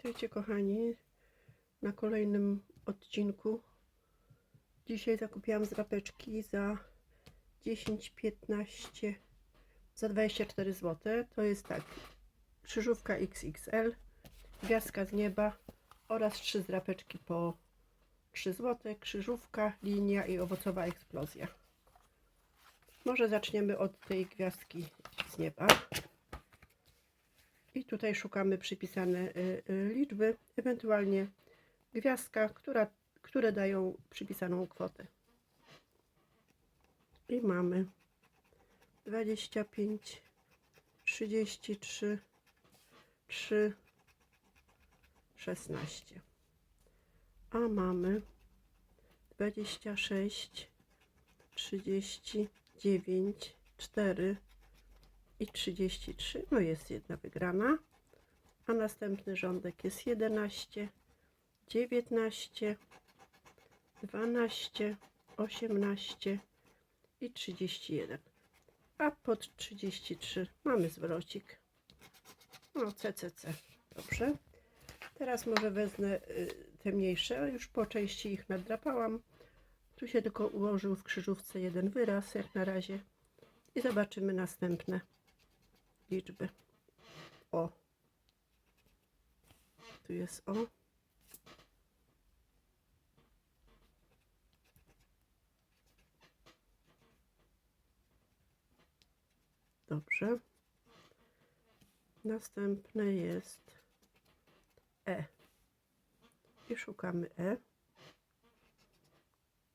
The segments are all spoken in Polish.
Witajcie kochani na kolejnym odcinku. Dzisiaj zakupiłam zrapeczki za 10-15 za 24 zł. To jest tak krzyżówka XXL, gwiazdka z nieba oraz trzy zrapeczki po 3 zł, krzyżówka, linia i owocowa eksplozja. Może zaczniemy od tej gwiazdki z nieba. I tutaj szukamy przypisane y, y, liczby, ewentualnie gwiazdka, która, które dają przypisaną kwotę. I mamy 25, 33, 3, 16. A mamy 26, 39, 4, i 33. No jest jedna wygrana. A następny rządek jest 11, 19, 12, 18 i 31. A pod 33 mamy zwrocik. No CCC. Dobrze. Teraz może wezmę y, te mniejsze. Już po części ich nadrapałam. Tu się tylko ułożył w krzyżówce jeden wyraz jak na razie. I zobaczymy następne liczby. O. Tu jest o. Dobrze. Następne jest E. I szukamy E.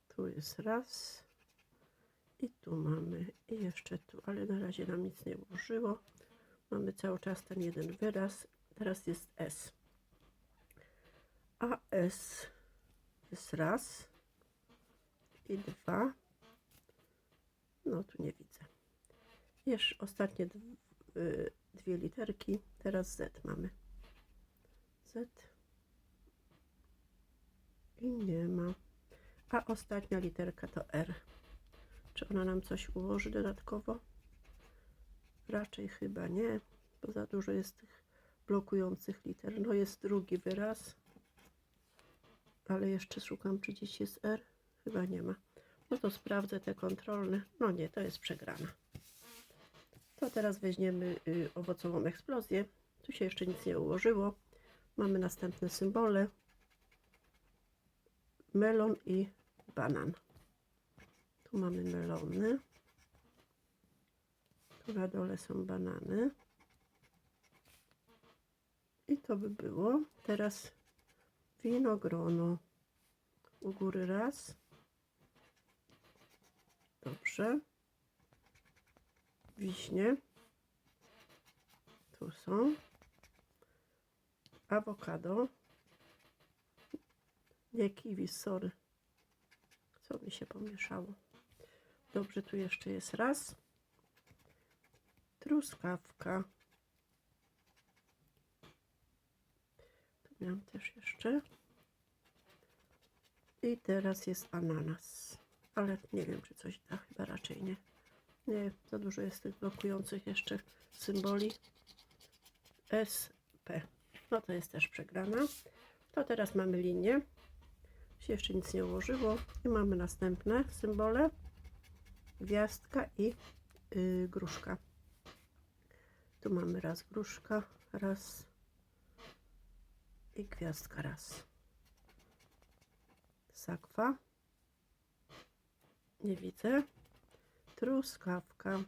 Tu jest raz. I tu mamy. I jeszcze tu, ale na razie nam nic nie ułożyło. Mamy cały czas ten jeden wyraz. Teraz jest S. A S jest raz i dwa. No tu nie widzę. Jeszcze ostatnie y, dwie literki. Teraz Z mamy. Z. I nie ma. A ostatnia literka to R. Czy ona nam coś ułoży dodatkowo? Raczej chyba nie, bo za dużo jest tych blokujących liter. No jest drugi wyraz, ale jeszcze szukam, czy gdzieś jest R. Chyba nie ma. No to sprawdzę te kontrolne. No nie, to jest przegrana. To teraz weźmiemy y, owocową eksplozję. Tu się jeszcze nic nie ułożyło. Mamy następne symbole. Melon i banan. Tu mamy melony. Tu na dole są banany. I to by było. Teraz winogrono. U góry raz. Dobrze. Wiśnie. Tu są. Awokado. Nie kiwi, sorry. Co mi się pomieszało. Dobrze, tu jeszcze jest raz truskawka. Tu miałam też jeszcze. I teraz jest ananas. Ale nie wiem, czy coś da. Chyba raczej nie. Nie, za dużo jest tych blokujących jeszcze symboli. SP. No to jest też przegrana. To teraz mamy linię. Się jeszcze nic nie ułożyło. I mamy następne symbole. Gwiazdka i yy, gruszka. Tu mamy raz gruszka, raz i gwiazdka raz. Sakwa. Nie widzę. Truskawka.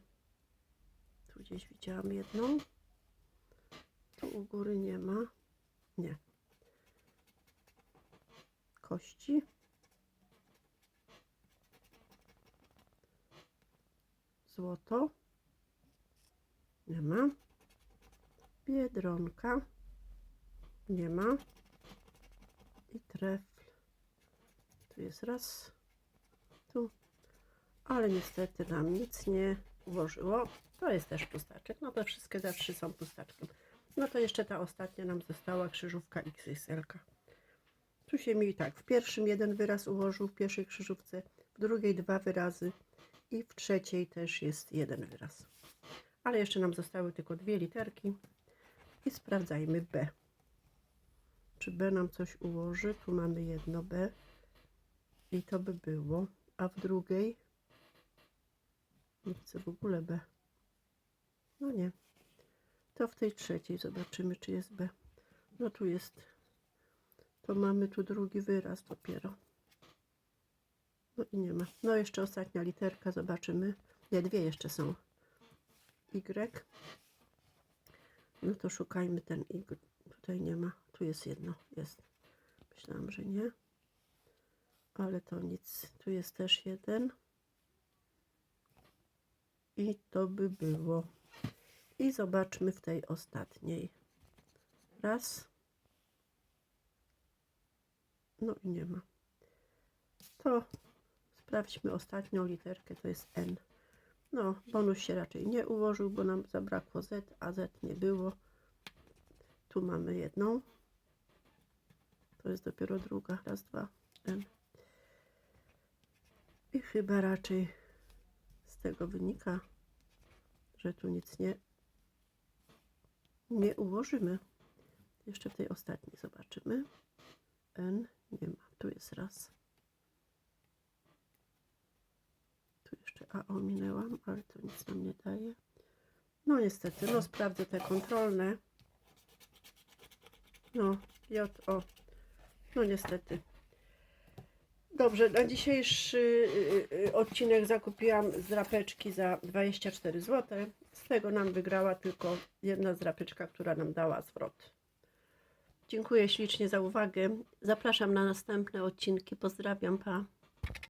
Tu gdzieś widziałam jedną. Tu u góry nie ma. Nie. Kości. Złoto. Nie ma. Biedronka. Nie ma. I trefl. Tu jest raz. Tu. Ale niestety nam nic nie ułożyło. To jest też pustaczek. No to wszystkie te trzy są pustaczkiem. No to jeszcze ta ostatnia nam została krzyżówka XXL. -ka. Tu się mi tak, w pierwszym jeden wyraz ułożył, w pierwszej krzyżówce, w drugiej dwa wyrazy i w trzeciej też jest jeden wyraz. Ale jeszcze nam zostały tylko dwie literki i sprawdzajmy B. czy B nam coś ułoży. Tu mamy jedno B i to by było. A w drugiej nie chcę w ogóle B. No nie. To w tej trzeciej zobaczymy, czy jest B. No tu jest. To mamy tu drugi wyraz dopiero. No i nie ma. No jeszcze ostatnia literka, zobaczymy. Nie, dwie jeszcze są. Y. No to szukajmy ten Y. Tutaj nie ma. Tu jest jedno. Jest. Myślałam, że nie. Ale to nic. Tu jest też jeden. I to by było. I zobaczmy w tej ostatniej. Raz. No i nie ma. To sprawdźmy ostatnią literkę, to jest N. No, bonus się raczej nie ułożył, bo nam zabrakło Z, a Z nie było. Tu mamy jedną. To jest dopiero druga. Raz, dwa, N. I chyba raczej z tego wynika, że tu nic nie, nie ułożymy. Jeszcze w tej ostatniej zobaczymy. N nie ma. Tu jest raz. Tu jeszcze A ominęłam, ale to nic nam nie daje. No niestety, no sprawdzę te kontrolne. No, J, O. No niestety. Dobrze, na dzisiejszy y, y, odcinek zakupiłam zdrapeczki za 24 zł. Z tego nam wygrała tylko jedna zdrapeczka, która nam dała zwrot. Dziękuję ślicznie za uwagę. Zapraszam na następne odcinki. Pozdrawiam, pa.